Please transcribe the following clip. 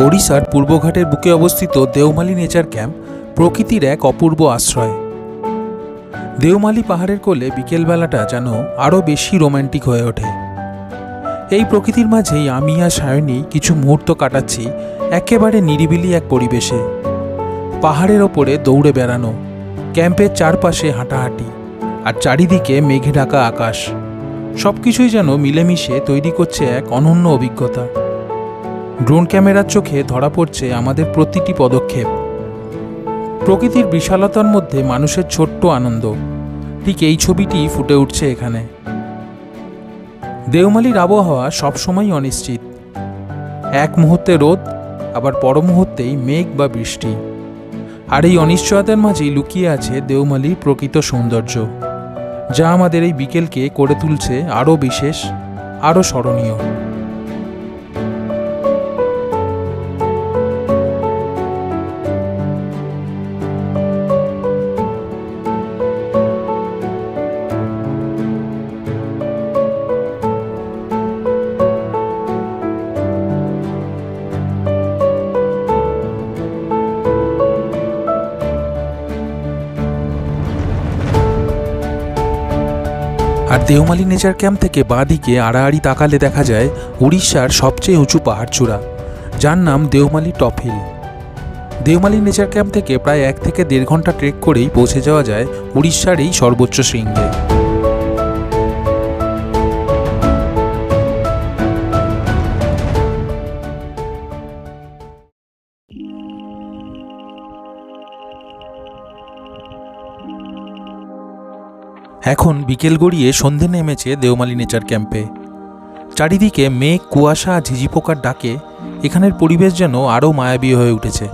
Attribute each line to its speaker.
Speaker 1: ওড়িশার পূর্বঘাটের বুকে অবস্থিত দেওমালি নেচার ক্যাম্প প্রকৃতির এক অপূর্ব আশ্রয়। দেওমালি পাহাড়ের কোলে বিকেলবেলাটা যেন আরও বেশি রোম্যান্টিক হয়ে ওঠে। এই প্রকৃতির মাঝেই আমি আর সায়নী কিছু মুহূর্ত কাটাচ্ছি একেবারে নিরিবিলি এক পরিবেশে। পাহাড়ের ওপরে দৌড়ে বেড়ানো, ক্যাম্পের চারপাশে হাঁটাহাঁটি আর চারিদিকে মেঘে ঢাকা আকাশ। সব কিছুই যেন মিলেমিশে তৈরি করছে এক অনন্য অভিজ্ঞতা। ড্রোন ক্যামেরার চোখে ধরা পড়ছে আমাদের প্রতিটি পদক্ষেপ। প্রকৃতির বিশালতার মধ্যে মানুষের ছোট্ট আনন্দ। ঠিক এই ছবিটি ফুটে উঠছে এখানে। দেওমালির আবহাওয়া সবসময়ই অনিশ্চিত। এক মুহূর্তে রোদ, আবার পর মুহূর্তেই মেঘ বা বৃষ্টি। আর এই অনিশ্চয়তার মাঝেই লুকিয়ে আছে দেওমালির প্রকৃত সৌন্দর্য, যা আমাদের এই বিকেলকে করে তুলছে আরও বিশেষ, আরও স্মরণীয়। আর দেওমালি নেচার ক্যাম্প থেকে বাঁদিকে আড়াআড়ি তাকালে দেখা যায়, উড়িষ্যার সবচেয়ে উঁচু পাহাড়চূড়া। যার নাম Deomali top hill. Deomali nature camp থেকে প্রায় এক থেকে দেড় ঘণ্টা ট্রেক করেই পৌঁছে যাওয়া যায় উড়িষ্যার এই সর্বোচ্চ শৃঙ্গে। এখন বিকেল গড়িয়ে সন্ধে নেমেছে দেওমালি নেচার ক্যাম্পে। চারিদিকে মেঘ, কুয়াশা ঝিঝিপোকার ডাকে এখানের পরিবেশ যেন আরও মায়াবী হয়ে উঠেছে।